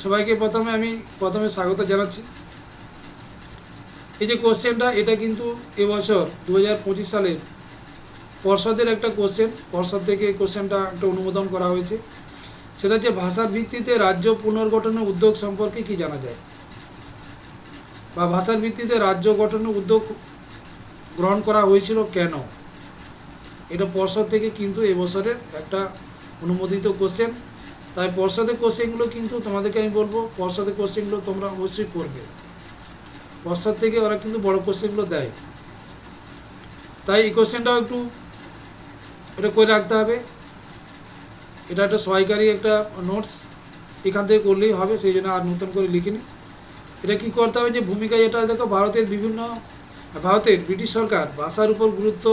সবাইকে প্রথমে আমি প্রথমে স্বাগত জানাচ্ছি। এই যে কোশ্চেনটা এটা কিন্তু এবছর দু হাজার পঁচিশ সালের পর্ষদের একটা কোশ্চেন পর্ষদ থেকে কোশ্চেনটা একটা অনুমোদন করা হয়েছে। সেটা হচ্ছে ভাষার ভিত্তিতে রাজ্য পুনর্গঠনের উদ্যোগ সম্পর্কে কি জানা যায়? বা ভাষার ভিত্তিতে রাজ্য গঠনের উদ্যোগ গ্রহণ করা হয়েছিল কেন? এটা পর্ষদ থেকে কিন্তু এবছরের একটা অনুমোদিত কোশ্চেন তাই পর্ষদের কোশ্চেনগুলো কিন্তু তোমাদেরকে আমি বলব পর্ষদের কোশ্চেনগুলো তোমরা অবশ্যই করবে। পর্ষদ থেকে ওরা কিন্তু বড় কোশ্চেনগুলো দেয়। তাই এই কোশ্চেনটাও একটু এটা করে রাখতে হবে। এটা একটা সহায়কারী একটা নোটস এখান থেকে করলেই হবে, সেই জন্য আর নতুন করে লিখিনি। এটা কি করতে হবে যে ভূমিকা যেটা, দেখো ভারতের বিভিন্ন, ভারতের ব্রিটিশ সরকার ভাষার উপর গুরুত্ব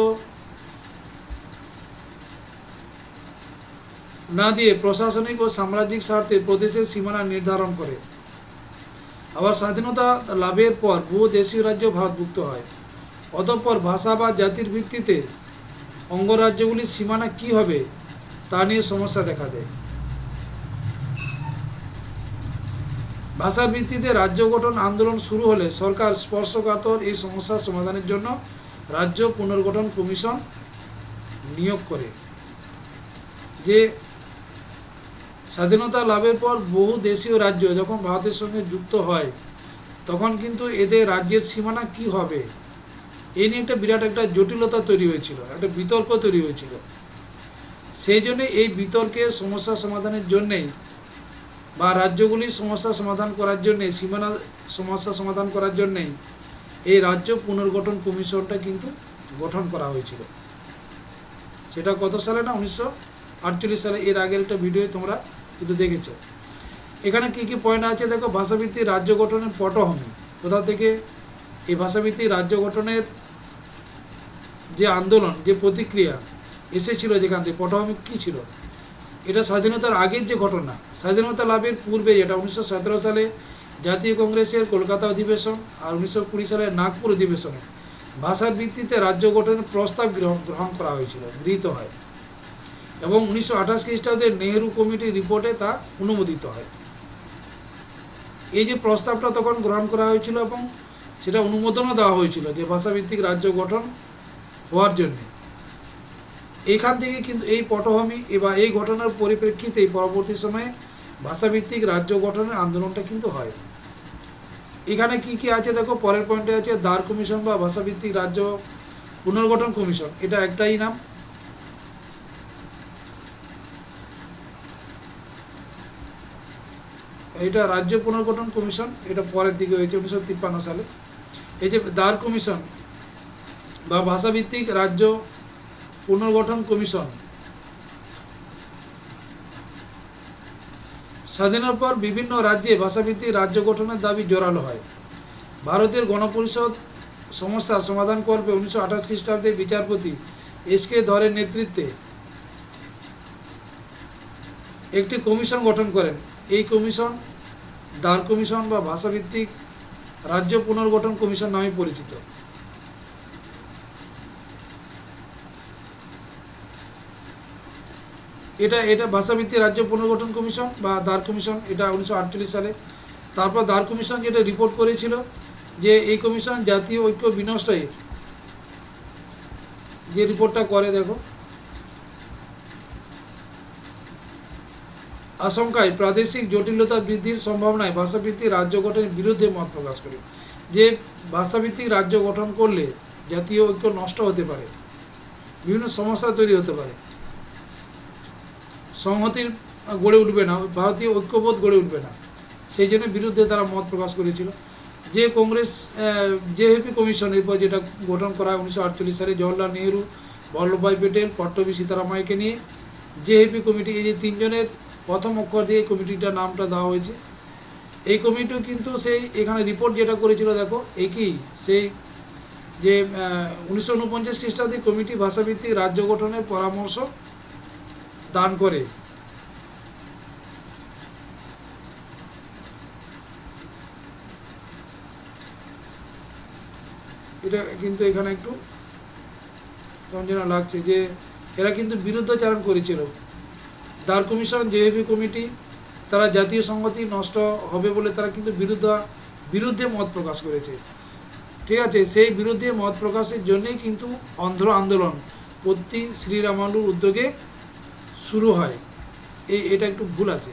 না দিয়ে প্রশাসনিক ও সাম্রাজ্যিক স্বার্থে প্রদেশের সীমানা নির্ধারণ করে। আবার স্বাধীনতা লাভের পর বহু দেশীয় রাজ্য ভারতভুক্ত হয়। অতঃপর ভাষা বা জাতির ভিত্তিতে অঙ্গরাজ্যগুলির সীমানা কি হবে তা নিয়ে সমস্যা দেখা দেয়। ভাষার ভিত্তিতে রাজ্য গঠন আন্দোলন শুরু হলে সরকার স্পর্শকাতর এই সমস্যার সমাধানের জন্য রাজ্য পুনর্গঠন কমিশন নিয়োগ করে। যে স্বাধীনতা লাভের পর বহু দেশীয় রাজ্য যখন ভারতের সঙ্গে যুক্ত হয়, তখন কিন্তু এদের রাজ্যের সীমানা কি হবে? এই নিয়ে একটা বিরাট একটা জটিলতা তৈরি হয়েছিল, একটা বিতর্ক তৈরি হয়েছিল। সেই জন্যে এই বিতর্কের সমস্যা সমাধানের জন্যেই বা রাজ্যগুলির সমস্যা সমাধান করার জন্যে, সীমানা সমস্যা সমাধান করার জন্যেই এই রাজ্য পুনর্গঠন কমিশনটা কিন্তু গঠন করা হয়েছিল। সেটা কত সালে না? উনিশশো আটচল্লিশ সালে। এর আগের একটা ভিডিও তোমরা কিন্তু দেখেছ? এখানে কি কি পয়েন্ট আছে দেখো? ভাষাভিত্তিক রাজ্য গঠনের পটভূমি কোথা থেকে? এই ভাষাভিত্তিক রাজ্য গঠনের যে আন্দোলন, যে প্রতিক্রিয়া এসেছিল যেখান থেকে পটভূমি কী ছিল? এটা স্বাধীনতার আগের যে ঘটনা, স্বাধীনতা লাভের পূর্বে যেটা উনিশশো সতেরো সালে জাতীয় কংগ্রেসের কলকাতা অধিবেশন আর উনিশশো কুড়ি সালের নাগপুর অধিবেশনে ভাষার ভিত্তিতে রাজ্য গঠনের প্রস্তাব গ্রহণ গ্রহণ করা হয়েছিল, গৃহীত হয়। এবং উনিশশো আঠাশ খ্রিস্টাব্দে নেহেরু কমিটির রিপোর্টে তা অনুমোদিত হয়। এই যে প্রস্তাবটা তখন গ্রহণ করা হয়েছিল এবং সেটা অনুমোদনও দেওয়া হয়েছিল যে ভাষাভিত্তিক রাজ্য গঠন হওয়ার জন্যে। এখান থেকে কিন্তু এই পটভূমি বা এই ঘটনার পরিপ্রেক্ষিতে পরবর্তী সময়ে ভাষাভিত্তিক রাজ্য গঠনের আন্দোলনটা কিন্তু হয়। এখানে কি কি আছে দেখো, পরের পয়েন্টে আছে দ্বার কমিশন বা ভাষাভিত্তিক রাজ্য পুনর্গঠন কমিশন, এটা একটাই নাম। এটা রাজ্য পুনর্গঠন কমিশন, এটা পরের দিকে হয়েছে উনিশশো তিপ্পান্ন সালে। এই যে দ্বার কমিশন বা ভাষাভিত্তিক রাজ্য পুনর্গঠন কমিশন, স্বাধীনের পর বিভিন্ন রাজ্যে ভাষাভিত্তিক রাজ্য গঠনের দাবি জোরালো হয়। ভারতের গণপরিষদ সমস্যার সমাধান করবে উনিশশো আঠাশ খ্রিস্টাব্দে বিচারপতি এস কে ধরের নেতৃত্বে। একটি কমিশন গঠন করেন। এই কমিশন দ্বার কমিশন বা ভাষাভিত্তিক রাজ্য পুনর্গঠন কমিশন নামে পরিচিত। এটা এটা ভাষাভিত্তিক রাজ্য পুনর্গঠন কমিশন বা দ্বার কমিশন, এটা উনিশশো আটচল্লিশ সালে। তারপর দ্বার কমিশন যেটা রিপোর্ট করেছিল যে এই কমিশন জাতীয় ঐক্য বিনষ্টয়ের যে রিপোর্টটা করে দেখো। আশঙ্কায় প্রাদেশিক জটিলতা বৃদ্ধির সম্ভাবনায় ভাষাভিত্তিক রাজ্য গঠনের বিরুদ্ধে মত প্রকাশ করে যে ভাষাভিত্তিক রাজ্য গঠন করলে জাতীয় ঐক্য নষ্ট হতে পারে, বিভিন্ন সমস্যা তৈরি হতে পারে। সংহতির গড়ে উঠবে না, ভারতীয় ঐক্যবোধ গড়ে উঠবে না। সেই জন্য বিরুদ্ধে তারা মত প্রকাশ করেছিল। যে কংগ্রেস জেএপি কমিশন এরপর যেটা গঠন করা হয় উনিশশো আটচল্লিশ সালে। জওয়াহরলাল নেহরু, বল্লভভাই প্যাটেল পট্টবী সীতারামাইকে নিয়ে জেএপি কমিটি, এই যে তিনজনের প্রথম অক্ষর দিয়ে কমিটিটার নামটা দেওয়া হয়েছে। এই কমিটিও কিন্তু সেই এখানে রিপোর্ট যেটা করেছিল, দেখো, একই সেই যে উনিশশো উনপঞ্চাশ খ্রিস্টাব্দে কমিটি ভাষাভিত্তিক রাজ্য গঠনের পরামর্শ দান করে। এটা কিন্তু এখানে একটু লাগছে যে, এরা কিন্তু বিরুদ্ধাচারণ করেছিল। দ্বার কমিশন জেএবি কমিটি, তারা জাতীয় সংহতি নষ্ট হবে বলে তারা কিন্তু বিরুদ্ধ, বিরুদ্ধে মত প্রকাশ করেছে। ঠিক আছে, সেই বিরুদ্ধে মত প্রকাশের জন্যেই কিন্তু অন্ধ্র আন্দোলন প্রতি শ্রীরামালুর উদ্যোগে শুরু হয়। এই এটা একটু ভুল আছে।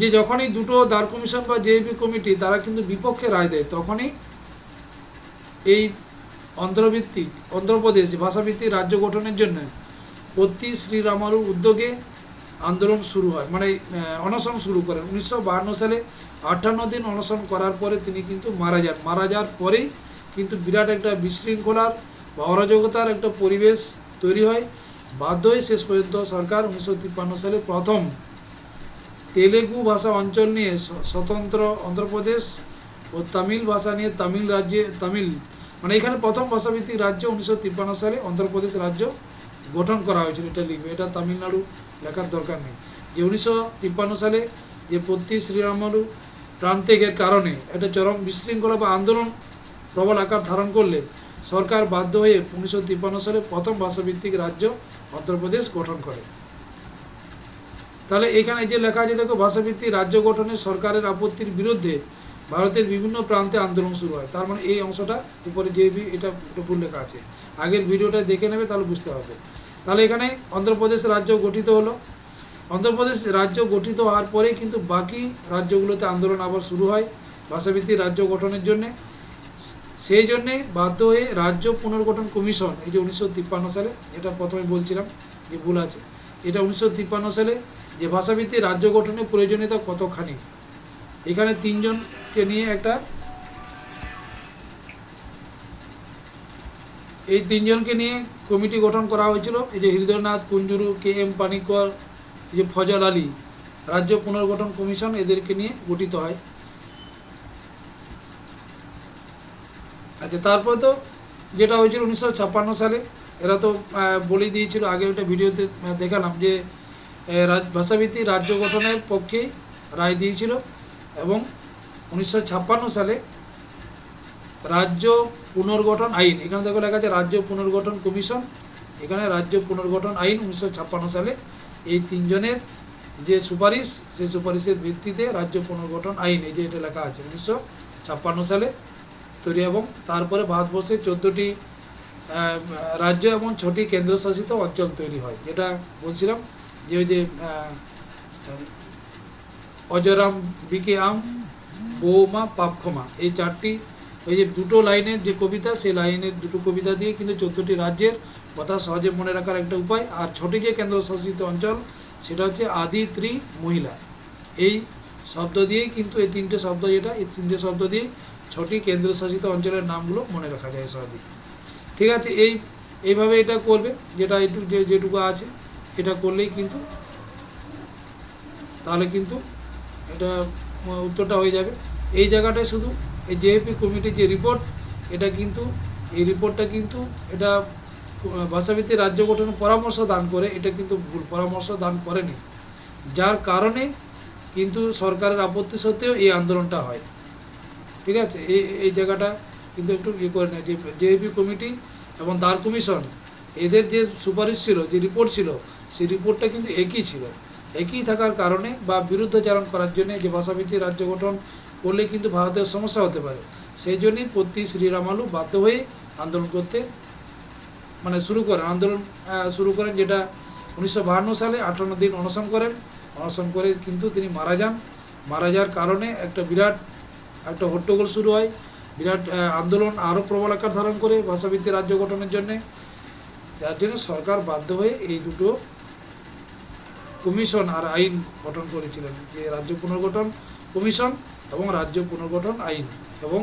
যে যখনই দুটো দ্বার কমিশন বা জেএপি কমিটি তারা কিন্তু বিপক্ষে রায় দেয়, তখনই এই অন্ধ্রভিত্তিক, অন্ধ্রপ্রদেশ ভাষাভিত্তিক রাজ্য গঠনের জন্য প্রতি শ্রীরামালুর উদ্যোগে আন্দোলন শুরু হয়। মানে অনশন শুরু করেন। উনিশশো সালে আটান্ন দিন অনশন করার পরে তিনি কিন্তু মারা যান। মারা যাওয়ার পরেই কিন্তু বিরাট একটা বিশৃঙ্খলার বা অরাজকতার একটা পরিবেশ তৈরি হয়। বাধ্য হয়ে শেষ পর্যন্ত সরকার উনিশশো তিপ্পান্ন সালে প্রথম তেলেগু ভাষা অঞ্চল নিয়ে স্বতন্ত্র অন্ধ্রপ্রদেশ ও তামিল ভাষা নিয়ে তামিল রাজ্যে, তামিল মানে এখানে প্রথম ভাষাভিত্তিক রাজ্য উনিশশো তিপ্পান্ন সালে অন্ধ্রপ্রদেশ রাজ্য। গঠন করা হয়েছিল, এটা লিখবে। এটা তামিলনাড়ু লেখার দরকার নেই। যে উনিশশো তিপ্পান্ন সালে যে প্রতি শ্রীরামলু প্রান্তিকের কারণে একটা চরম বিশৃঙ্খলা বা আন্দোলন প্রবল আকার ধারণ করলে সরকার বাধ্য হয়ে উনিশশো তিপ্পান্ন সালে প্রথম ভাষাভিত্তিক রাজ্য অন্ধ্রপ্রদেশ গঠন করে। তাহলে এখানে যে লেখা আছে, দেখো, ভাষাভিত্তিক রাজ্য গঠনে সরকারের আপত্তির বিরুদ্ধে ভারতের বিভিন্ন প্রান্তে আন্দোলন শুরু হয়। তার মানে এই অংশটা উপরে যে এটা ভুল লেখা আছে। আগের ভিডিওটা দেখে নেবে, তাহলে বুঝতে হবে তাহলে এখানে অন্ধ্রপ্রদেশ রাজ্য গঠিত হলো। অন্ধ্রপ্রদেশ রাজ্য গঠিত হওয়ার পরে কিন্তু বাকি রাজ্যগুলোতে আন্দোলন আবার শুরু হয় ভাষাভিত্তিক রাজ্য গঠনের জন্যে। সেই জন্যে বাধ্য হয়ে রাজ্য পুনর্গঠন কমিশন, এই যে উনিশশো তিপ্পান্ন সালে এটা প্রথমে বলছিলাম যে ভুল আছে, এটা উনিশশো তিপ্পান্ন সালে যে ভাষাভিত্তিক রাজ্য গঠনের প্রয়োজনীয়তা কতখানি? এখানে তিনজনকে নিয়ে একটা এই তিনজনকে নিয়ে কমিটি গঠন করা হয়েছিল। এই যে হৃদয়নাথ, কুঞ্জুরু, কে এম পানিকর, এই যে ফজল আলী, রাজ্য পুনর্গঠন কমিশন এদেরকে নিয়ে গঠিত হয়। আচ্ছা তারপরে তো যেটা হয়েছিল উনিশশো ছাপ্পান্ন সালে, এরা তো বলে দিয়েছিল, আগে ওটা ভিডিওতে দেখালাম যে ভাষাভিত্তিক রাজ্য গঠনের পক্ষে রায় দিয়েছিল এবং উনিশশো ছাপ্পান্ন সালে রাজ্য পুনর্গঠন আইন। এখানে দেখো লেখা আছে, রাজ্য পুনর্গঠন কমিশন। এখানে রাজ্য পুনর্গঠন আইন উনিশশো ছাপ্পান্ন সালে এই তিনজনের যে সুপারিশ, সেই সুপারিশের ভিত্তিতে রাজ্য পুনর্গঠন আইন, এই যে এটা লেখা আছে, উনিশশো ছাপ্পান্ন সালে তৈরি এবং তারপরে ভারতবর্ষে চোদ্দোটি রাজ্য এবং ছটি কেন্দ্রশাসিত অঞ্চল তৈরি হয়। যেটা বলছিলাম যে ওই যে অজরাম বিকে আম বৌমা পাপক্ষমা এই চারটি ওই যে দুটো লাইনের যে কবিতা, সেই লাইনের দুটো কবিতা দিয়ে কিন্তু চোদ্দোটি রাজ্যের কথা সহজে মনে রাখার একটা উপায়। আর ছটি যে কেন্দ্রশাসিত অঞ্চল, সেটা হচ্ছে আদি, ত্রি, মহিলা। এই শব্দ দিয়েই কিন্তু এই তিনটে শব্দ যেটা, এই তিনটে শব্দ দিয়ে ছটি কেন্দ্রশাসিত অঞ্চলের নামগুলো মনে রাখা যায় সহজে ঠিক আছে, এই, এইভাবে এটা করবে, যেটা একটু যে, যেটুকু আছে, এটা করলেই কিন্তু, তাহলে কিন্তু এটা উত্তরটা হয়ে যাবে। এই জায়গাটায় শুধু এই জেএপি কমিটির যে রিপোর্ট এটা কিন্তু, এই রিপোর্টটা কিন্তু এটা ভাষাভিত্তিক রাজ্য গঠনের পরামর্শ দান করে, এটা কিন্তু ভুল পরামর্শ দান করেনি। যার কারণে কিন্তু সরকারের আপত্তি সত্ত্বেও এই আন্দোলনটা হয়। ঠিক আছে? এই এই জায়গাটা কিন্তু একটু ইয়ে করে নেয়। যে জেএপি কমিটি এবং দ্বার কমিশন, এদের যে সুপারিশ ছিল, যে রিপোর্ট ছিল, সেই রিপোর্টটা কিন্তু একই ছিল। একই থাকার কারণে বা বিরুদ্ধাচারণ করার জন্য যে ভাষাভিত্তিক রাজ্য গঠন করলে কিন্তু ভারতের সমস্যা হতে পারে। সেই জন্যই প্রতি শ্রীরামালু বাধ্য হয়ে আন্দোলন করতে মানে শুরু করেন। আন্দোলন শুরু করেন যেটা উনিশশো সালে আটান্ন দিন অনশন করেন। অনশন করে কিন্তু তিনি মারা যান। মারা যাওয়ার কারণে একটা বিরাট, একটা হট্টগোল শুরু হয়। বিরাট আন্দোলন আরও প্রবল আকার ধারণ করে ভাষাভিত্তিক রাজ্য গঠনের জন্যে। যার জন্য সরকার বাধ্য হয়ে এই দুটো কমিশন আর আইন গঠন করেছিলেন, যে রাজ্য পুনর্গঠন কমিশন এবং রাজ্য পুনর্গঠন আইন এবং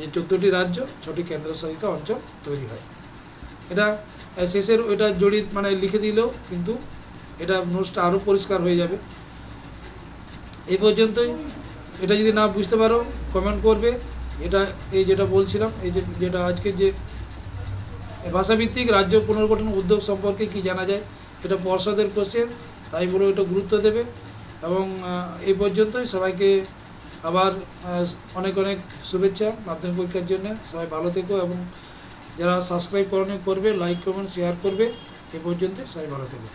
এই চোদ্দোটি রাজ্য ছটি কেন্দ্রশাসিত অঞ্চল তৈরি হয়। এটা শেষের ওইটা জড়িত মানে লিখে দিলেও কিন্তু এটা নোটসটা আরও পরিষ্কার হয়ে যাবে। এই পর্যন্তই। এটা যদি না বুঝতে পারো কমেন্ট করবে। এটা, এই যেটা বলছিলাম, এই যে, যেটা আজকে যে, ভাষাভিত্তিক রাজ্য পুনর্গঠন উদ্যোগ সম্পর্কে কি জানা যায়, এটা পর্ষদের কোশ্চেন তাই বলে ওটা গুরুত্ব দেবে। এবং এই পর্যন্তই। সবাইকে আবার অনেক অনেক শুভেচ্ছা মাধ্যমিক পরীক্ষার জন্য। সবাই ভালো থেকো এবং যারা সাবস্ক্রাইব করণীয় করবে লাইক কমেন্ট শেয়ার করবে। এ পর্যন্ত সবাই ভালো থেকো।